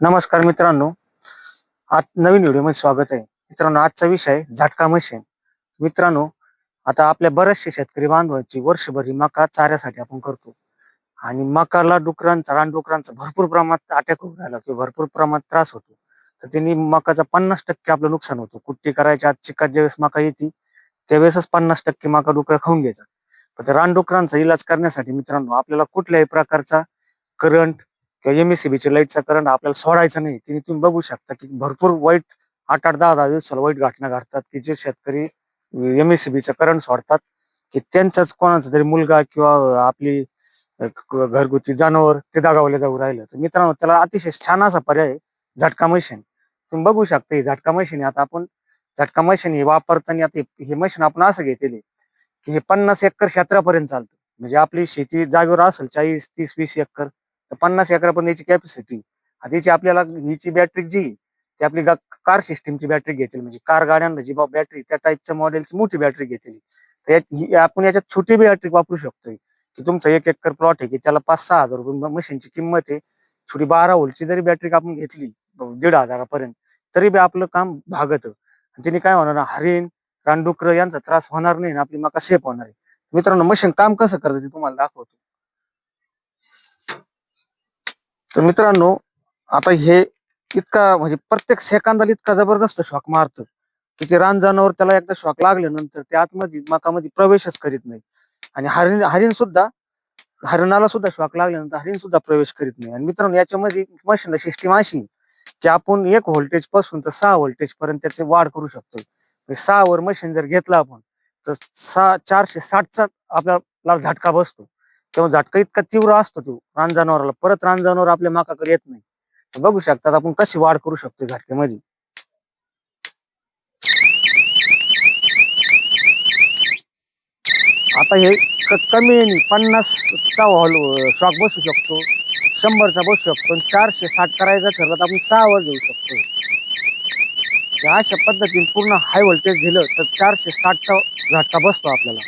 नमस्कार मित्रांनो. आज नवीन व्हिडिओमध्ये स्वागत आहे. मित्रांनो आजचा विषय झटका मशीन मित्रांनो आता आपल्या बरेचसे शेतकरी बांधवांची वर्षभर ही मका चाऱ्यासाठी आपण करतो. आणि मकाला डुकरांचा रानडुकरांचा भरपूर प्रमाणात अटॅक होऊ राहिला किंवा भरपूर प्रमाणात त्रास होतो. तर त्यांनी मकाचा पन्नास टक्के आपलं नुकसान होतं. कुट्टी करायच्या आज चिकात ज्यावेळेस मका येते त्यावेळेसच पन्नास टक्के मका डुकर खाऊन घ्यायचा. पण त्या रानडुकरांचा इलाज करण्यासाठी मित्रांनो आपल्याला कुठल्याही प्रकारचा करंट किंवा एमएससीबीच्या लाईटचा करंट आपल्याला सोडायचा नाही. तिने तुम्ही बघू शकता की भरपूर वाईट आठ आठ दहा दहा दिवसाला वाईट घटना घडतात की जे शेतकरी एमएससीबीचा करंट सोडतात की त्यांचाच कोणाचा तरी मुलगा किंवा आपली घरगुती जनावर ते दगावले जाऊ राहिलं. तर मित्रांनो त्याला अतिशय छान असा पर्याय झटका मशीन तुम्ही बघू शकता ही झटका मशीन आता आपण झटका मशीन हे वापरताना आता हे- मशीन आपण असं घेतलेले की हे पन्नास एकर क्षेत्रापर्यंत चालतं. म्हणजे आपली शेती जागेवर असेल चाळीस तीस वीस एकर तर पन्नास एकरापर्यंत याची कॅपॅसिटी याची आपल्याला हिची बॅटरी जी ती आपली कार सिस्टीमची बॅटरी घेतली. म्हणजे कार गाड्यांना जी बॅटरी त्या टाईपच्या मॉडेलची मोठी बॅटरी घेतली. तर आपण याच्यात छोटी बॅटरी वापरू शकतोय. की तुमचं एक एकर प्लॉट आहे की त्याला पाच सहा हजार रुपये मशीनची किंमत आहे. छोटी बारा व्होल्टची जरी बॅटरी आपण घेतली दीड हजारापर्यंत तरी बी आपलं काम भागत. त्यांनी काय होणार हरिण रानडुकर यांचा त्रास होणार नाही आणि आपली मका सेफ होणार आहे. मित्रांनो मशीन काम कसं करतं ते तुम्हाला दाखवतो. तर मित्रांनो आता हे इतका म्हणजे प्रत्येक सेकंदाला इतका जबरदस्त शॉक मारतं की ते रान जनावर त्याला एकदा शॉक लागल्यानंतर ते आतमध्ये मकामध्ये प्रवेशच करीत नाही. आणि हरिण हरिण सुद्धा हरिणाला सुद्धा शॉक लागल्यानंतर हरिण सुद्धा प्रवेश करीत नाही. आणि मित्रांनो याच्यामध्ये मशीनला सिस्टीम अशी की आपण एक व्होल्टेजपासून तर सहा व्होल्टेज पर्यंत त्याची वाढ करू शकतो सहा वर मशीन जर घेतला आपण तर सहा चारशे साठचा आपल्याला झटका बसतो. तेव्हा झटका इतका तीव्र असतो तो रान जनावराला. परत रान जनावर आपल्या माकाकडे येत नाही. बघू शकतात आपण कशी वाढ करू शकतो झटक्यामध्ये. आता हे कमी पन्नास पन्नासचा हॉल शॉक बसू शकतो. शंभरचा बसू शकतो. चारशे साठ करायचा ठरलं तर आपण सहा वर घेऊ शकतो. अशा पद्धतीने पूर्ण हाय व्होल्टेज दिलं तर चारशे साठचा झटका बसतो आपल्याला.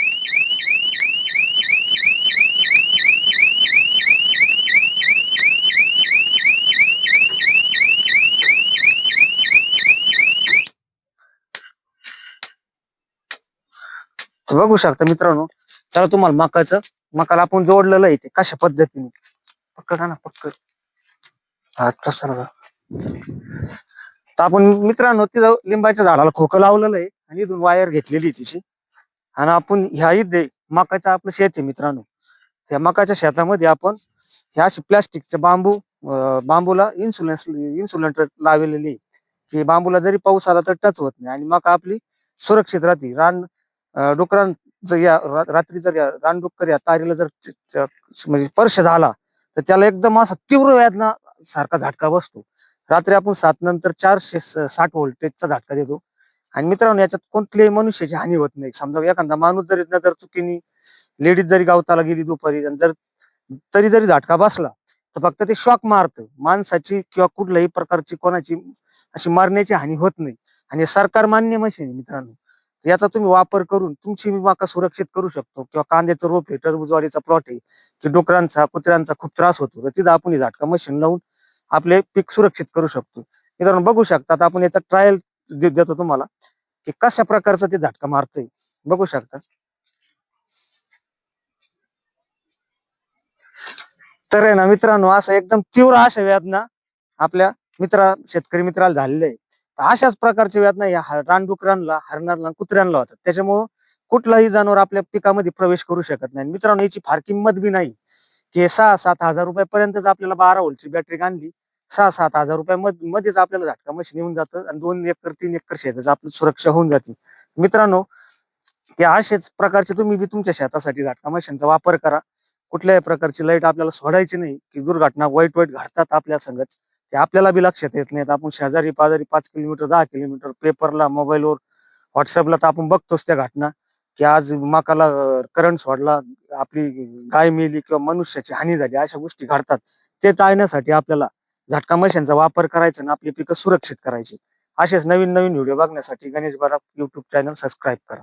तर बघू शकता मित्रांनो चला तुम्हाला मकाचं मकाला आपण जोडलेलं आहे ते कशा पद्धतीने? पक्क का ना पक्क? हा तसं तर आपण मित्रांनो तिथं लिंबाच्या झाडाला खोकं लावलेलं आहे आणि इथून वायर घेतलेली आहे तिची. आणि आपण ह्या इथे मकाचं आपलं शेत आहे मित्रांनो. त्या मकाच्या शेतामध्ये आपण ह्या अशी प्लास्टिकचे बांबू बांबूला इन्सुलन्स इन्सुलंट लावलेली आहे. की बांबूला जरी पाऊस आला तर टच होत नाही आणि मका आपली सुरक्षित राहते. रान डुकरां जर या रात्री जर या रानडुक्कर या तारीला जर म्हणजे स्पर्श झाला तर त्याला एकदम असा तीव्र वेदना सारखा झटका बसतो. रात्री आपण सात नंतर चारशे साठ व्होल्टेजचा झटका देतो. आणि मित्रांनो याच्यात कोणत्याही मनुष्याची हानी होत नाही. समजा एखादा माणूस जरी जर चुकीने लेडीज जरी गावताला गेली दुपारी जर तरी जरी झटका बसला तर फक्त ते शॉक मारतं. माणसाची किंवा कुठल्याही प्रकारची कोणाची अशी मारण्याची हानी होत नाही. आणि सरकार मान्य मशीन मित्रांनो. याचा तुम्ही वापर करून तुमची माका सुरक्षित करू शकतो. किंवा कांद्याचं रोप आहे टरबुजवाडीचा प्लॉट आहे की डुकरांचा कुत्र्यांचा खूप त्रास होतो तर तिथं आपण ही मशीन लावून आपले पीक सुरक्षित करू शकतो. मित्रांनो बघू शकतात आपण याचा ट्रायल देतो तुम्हाला की कशा प्रकारचा ते झटका मारतोय. बघू शकता. तर आहे ना मित्रांनो असं एकदम तीव्र अशा वेदना आपल्या मित्रा शेतकरी मित्राला झालेल्या आहे अशाच प्रकारच्या वेदना या रानडुकरांना हरणांना कुत्र्यांना होतात. त्याच्यामुळं कुठलाही जनावर आपल्या पिकामध्ये प्रवेश करू शकत नाही. मित्रांनो याची फार किंमत बी नाही की सहा सात हजार रुपयापर्यंतच आपल्याला बारा होलची बॅटरी आणली. सहा सात हजार रुपया मध्येच आपल्याला झटका मशीन येऊन जातं आणि दोन एकर तीन एकर शेताच आपली सुरक्षा होऊन जाते. मित्रांनो या असेच प्रकारचे तुम्ही बी तुमच्या शेतासाठी झटका मशीनचा वापर करा. कुठल्याही प्रकारची लाइट आपल्याला सोडायची नाही की दुर्घटना वाईट वाईट घडतात आपल्या संगत. ते आपल्याला बी लक्षात येत नाहीत. आपण शेजारी पाजारी पाच किलोमीटर दहा किलोमीटर पेपरला मोबाईलवर व्हॉट्सअपला तर आपण बघतोच त्या घटना की आज मकाला करंट सोडला आपली गाय मेली किंवा मनुष्याची हानी झाली अशा गोष्टी घडतात. ते टाळण्यासाठी आपल्याला झटका मशीनचा वापर करायचा आणि आपली पिकं सुरक्षित करायची. असेच नवीन नवीन व्हिडिओ बघण्यासाठी गणेश बारा युट्यूब चॅनल सबस्क्राईब करा.